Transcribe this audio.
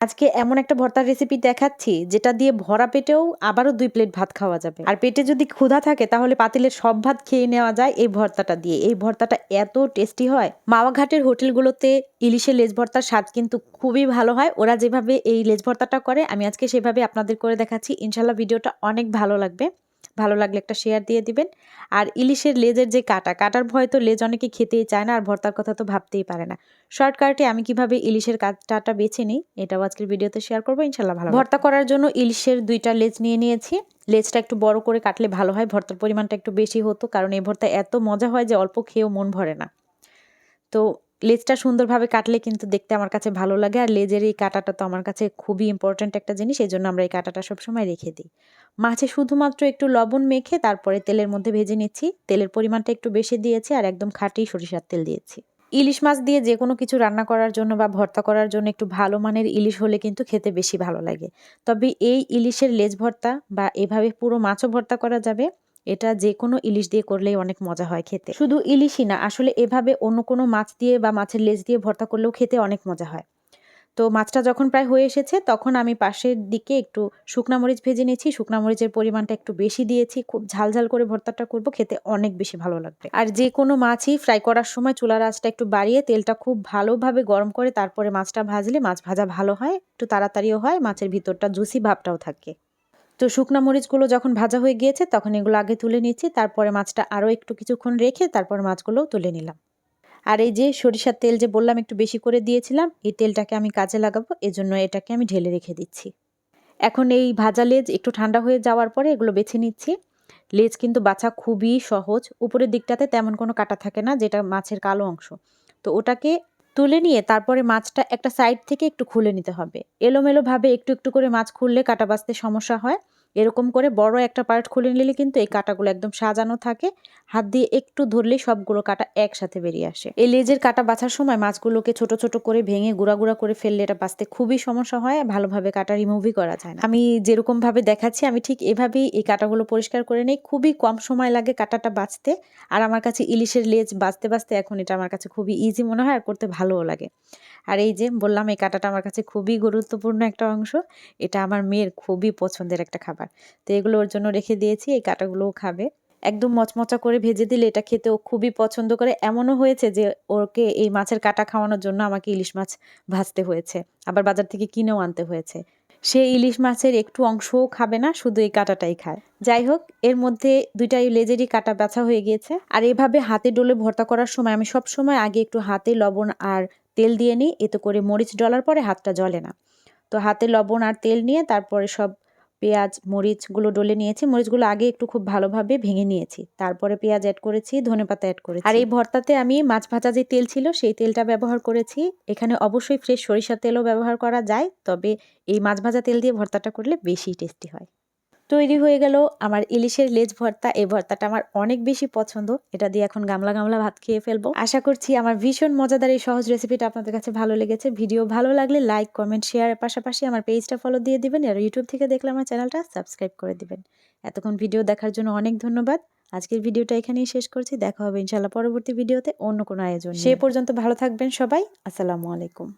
আজকে এমন একটা ভর্তার রেসিপি দেখাচ্ছি, যেটা দিয়ে ভরা পেটেও আবারও দুই প্লেট ভাত খাওয়া যাবে। আর পেটে যদি ক্ষুধা থাকে, তাহলে পাতিলের সব ভাত খেয়ে নেওয়া যায় এই ভর্তাটা দিয়ে। এই ভর্তাটা এত টেস্টি হয়। মাওয়াঘাটের হোটেলগুলোতে ইলিশের লেজ ভর্তার স্বাদ কিন্তু খুবই ভালো হয়। ওরা যেভাবে এই লেজ ভর্তাটা করে, আমি আজকে সেভাবে আপনাদের করে দেখাচ্ছি। ইনশাল্লাহ ভিডিওটা অনেক ভালো লাগবে। ভালো লাগলে একটা শেয়ার দিয়ে দিবেন। আর ইলিশের লেজের যে কাটা, কাটার ভয় তো লেজ অনেকে খেতেই চায় না, আর ভর্তার কথা তো ভাবতেই পারে না। শর্টকাটে আমি কীভাবে ইলিশের কাটাটা বেছে নিই, এটাও আজকের ভিডিওতে শেয়ার করব ইনশাল্লাহ ভালো ভর্তা করার জন্য ইলিশের দুইটা লেজ নিয়ে নিয়েছি। লেজটা একটু বড় করে কাটলে ভালো হয়, ভর্তার পরিমাণটা একটু বেশি হতো, কারণ এই ভর্তা এত মজা হয় যে অল্প খেয়েও মন ভরে না। তো লেজটা সুন্দরভাবে কাটলে কিন্তু দেখতে আমার কাছে ভালো লাগে। আর লেজের এই কাটাটা তো আমার কাছে খুবই ইম্পর্ট্যান্ট একটা জিনিস এই জন্য আমরা এই কাটাটা সবসময় রেখে দিই। মাছে শুধুমাত্র একটু লবণ মেখে তারপরে তেলের মধ্যে ভেজে নিচ্ছি। তেলের পরিমাণটা একটু বেশি দিয়েছি আর একদম খাঁটি সরিষার তেল দিয়েছি। ইলিশ মাছ দিয়ে যে কোনো কিছু রান্না করার জন্য বা ভর্তা করার জন্য একটু ভালো মানের ইলিশ হলে কিন্তু খেতে বেশি ভালো লাগে। তবে এই ইলিশের লেজ ভর্তা বা এভাবে পুরো মাছও ভর্তা করা যাবে। এটা যে কোনো ইলিশ দিয়ে করলেই অনেক মজা হয় খেতে। শুধু ইলিশই না, আসলে এভাবে অন্য কোনো মাছ দিয়ে বা মাছের লেজ দিয়ে ভর্তা করলেও খেতে অনেক মজা হয়। তো মাছটা যখন প্রায় হয়ে এসেছে, তখন আমি পাশের দিকে একটু শুকনা মরিচ ভেজে নিয়েছি। শুকনা মরিচের পরিমাণটা একটু বেশি দিয়েছি। খুব ঝাল ঝাল করে ভর্তাটা করব, খেতে অনেক বেশি ভালো লাগবে। আর যে কোনো মাছই ফ্রাই করার সময় চুলার আঁচটা একটু বাড়িয়ে তেলটা খুব ভালোভাবে গরম করে তারপরে মাছটা ভাজলে মাছ ভাজা ভালো হয়, একটু তাড়াতাড়িও হয়, মাছের ভিতরটা জুসি ভাবটাও থাকে। তো শুকনা মরিচগুলো যখন ভাজা হয়ে গিয়েছে, তখন এগুলো আগে তুলে নিচ্ছি তারপরে মাছটা আরও একটু কিছুক্ষণ রেখে তারপর মাছগুলোও তুলে নিলাম। আর এই যে সরিষার তেল যে বললাম একটু বেশি করে দিয়েছিলাম, এই তেলটাকে আমি কাজে লাগাবো, এজন্য এটাকে আমি ঢেলে রেখে দিচ্ছি। এখন এই ভাজা লেজ একটু ঠান্ডা হয়ে যাওয়ার পরে এগুলো বেছে নিচ্ছি। লেজ কিন্তু বাছা খুবই সহজ, উপরের দিকটাতে তেমন কোনো কাটা থাকে না, যেটা মাছের কালো অংশ। তো ওটাকে তুলে নিয়ে তারপরে মাছটা একটা সাইড থেকে একটু খুলে নিতে হবে। এলোমেলোভাবে একটু একটু করে মাছ খুললে কাটা বাঁচতে সমস্যা হয়। এরকম করে বড় একটা পার্ট খুলে নিলে কিন্তু এই কাটাগুলো একদম সাজানো থাকে। হাত দিয়ে একটু ধরলেই সবগুলো কাটা একসাথে বেরিয়ে আসে। এই লেজের কাটা বাছার সময় মাছগুলোকে ছোট ছোট করে ভেঙে গুঁড়া গুঁড়া করে ফেললে এটা বাঁচতে খুবই সমস্যা হয় ভালোভাবে কাটা রিমুভই করা যায় না। আমি যেরকম ভাবে দেখাচ্ছি, আমি ঠিক এভাবেই এই কাটাগুলো পরিষ্কার করে নেই। খুবই কম সময় লাগে কাটাটা বাঁচতে আর আমার কাছে ইলিশের লেজ বাঁচতে বাঁচতে এখন এটা আমার কাছে খুবই ইজি মনে হয় আর করতে ভালোও লাগে। আর এই যে বললাম, এই কাটাটা আমার কাছে খুবই গুরুত্বপূর্ণ একটা অংশ। এটা আমার মেয়ের খুবই পছন্দের একটা খাবার। তো এগুলো ওর জন্য রেখে দিয়েছি, এই কাটাগুলোও খাবে। একদম মচমচা করে ভেজে দিলে এটা খেতে ও খুবই পছন্দ করে। এমনও হয়েছে যে ওকে এই মাছের কাটা খাওয়ানোর জন্য আমাকে ইলিশ মাছ ভাজতে হয়েছে। আবার বাজার থেকে কিনেও আনতে হয়েছে। সে ইলিশ মাছের একটু অংশও খাবে না, শুধু এই কাটাটাই খায়। যাই হোক, এর মধ্যে দুইটাই লেজেরই কাটা ব্যথা হয়ে গিয়েছে। আর এভাবে হাতে ডলে ভর্তা করার সময় আমি সব সময় আগে একটু হাতে লবণ আর তেল দিয়ে নিই, এতে করে মরিচ ডলার পরে হাতটা জ্বলে না। তো হাতে লবণ আর তেল নিয়ে তারপরে সব পেঁয়াজ, মরিচগুলো ডলে নিয়েছি। মরিচগুলো আগে একটু খুব ভালোভাবে ভেঙে নিয়েছি। তারপরে পেঁয়াজ অ্যাড করেছি, ধনে পাতা অ্যাড করেছি। আর এই ভর্তাতে আমি মাছ ভাজা যে তেল ছিল, সেই তেলটা ব্যবহার করেছি। এখানে অবশ্যই ফ্রেশ সরিষার তেলও ব্যবহার করা যায়, তবে এই মাছ ভাজা তেল দিয়ে ভর্তাটা করলে বেশি টেস্টি হয়। তৈরি হয়ে গেল আমার ইলিশের লেজ ভর্তা। এই ভর্তাটা আমার অনেক বেশি পছন্দ। এটা দিয়ে এখন গামলা গামলা ভাত খেয়ে ফেলব। আশা করছি আমার ভীষণ মজাদার এই সহজ রেসিপিটা আপনাদের কাছে ভালো লেগেছে। ভিডিও ভালো লাগলে লাইক কমেন্ট শেয়ারের পাশাপাশি আমার পেজটা ফলো দিয়ে দিবেন আর ইউটিউব থেকে দেখলে আমার চ্যানেলটা সাবস্ক্রাইব করে দিবেন। এতক্ষণ ভিডিও দেখার জন্য অনেক ধন্যবাদ। আজকের ভিডিওটা এখানেই শেষ করছি। দেখা হবে ইনশাল্লাহ পরবর্তী ভিডিওতে অন্য কোনো আয়োজন সে পর্যন্ত ভালো থাকবেন সবাই। আসসালামু আলাইকুম।